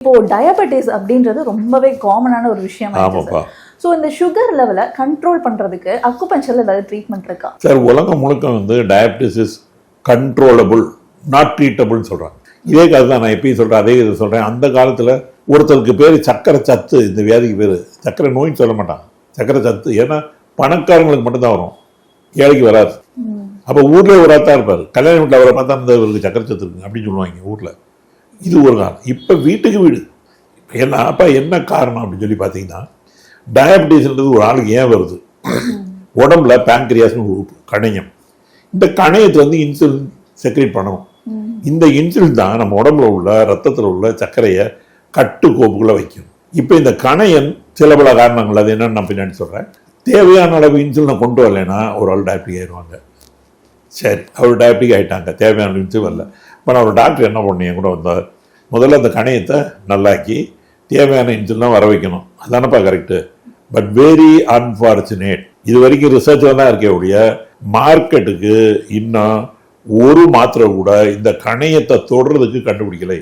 இப்போ டயபெட்டிஸ் அப்படின்றது ரொம்பவே காமனான ஒரு விஷயம் ஆமாப்பா. ஸோ இந்த சுகர் லெவலை கண்ட்ரோல் பண்றதுக்கு அக்குபஞ்சர்ல ஏதாவது ட்ரீட்மெண்ட் இருக்கா? சார் உலகம் முழுக்க வந்து டயபிட்டிஸ் இஸ் கண்ட்ரோலபிள் நாட் ட்ரீட்டபிள்னு சொல்கிறாங்க இதே கதை தான் நான் எப்பயும் சொல்கிறேன் அதே இதை சொல்கிறேன் அந்த காலத்தில் ஒருத்தருக்கு பேர் சக்கரை சத்து இந்த வியாதிக்கு பேர். சக்கரை நோயின்னு சொல்ல மாட்டாங்க. சக்கரை சத்து ஏன்னா பணக்காரங்களுக்கு மட்டும்தான் வரும். ஏழைக்கு வராது. அப்போ ஊர்லேயே ஒரு ஆத்தா இருப்பார். கல்யாண வீட்டில் அவரை பார்த்தா அந்த இவருக்கு சக்கரை சத்து இருக்கு அப்படின்னு சொல்லுவாங்க ஊரில். இது ஒரு காரணம். இப்போ வீட்டுக்கு வீடு. என்ன அப்போ என்ன காரணம் அப்படின்னு சொல்லி பார்த்தீங்கன்னா டயபிட்டிஸ்ன்றது ஒரு ஆளுக்கு ஏன் வருது? உடம்புல பேங்க்ரியாஸ்னு ஒரு உறுப்பு கணையம். இந்த கணையத்தை வந்து இன்சுலின் செக்ரேட் பண்ணணும். இந்த இன்சுலின் தான் நம்ம உடம்புல உள்ள ரத்தத்தில் உள்ள சர்க்கரையை கட்டுக்கோப்புக்குள்ள வைக்கும். இப்போ இந்த கணையன் சில பல காரணங்கள் அது என்னன்னு நான் பின்னாடி சொல்கிறேன் தேவையான அளவு இன்சுலினை கொண்டு வரலைன்னா ஒரு ஆள் டயபிட்டிக் ஆயிடுவாங்க. சரி அவர் டயபிட்டிக் ஆகிட்டாங்க தேவையான இன்சுலின் வரல. இப்போ நான் ஒரு டாக்டர் என்ன பண்ணி கூட வந்தார். முதல்ல அந்த கணையத்தை நல்லாக்கி தேவையான இன்சுலினாக வர வைக்கணும். அதானப்பா கரெக்டு பட் வெரி அன்ஃபார்ச்சுனேட் இது வரைக்கும் ரிசர்ச்சில் தான் இருக்கே ஒழிய மார்க்கெட்டுக்கு இன்னும் ஒரு மாத்திரை கூட இந்த கணையத்தை தொடுறதுக்கு கண்டுபிடிக்கலை.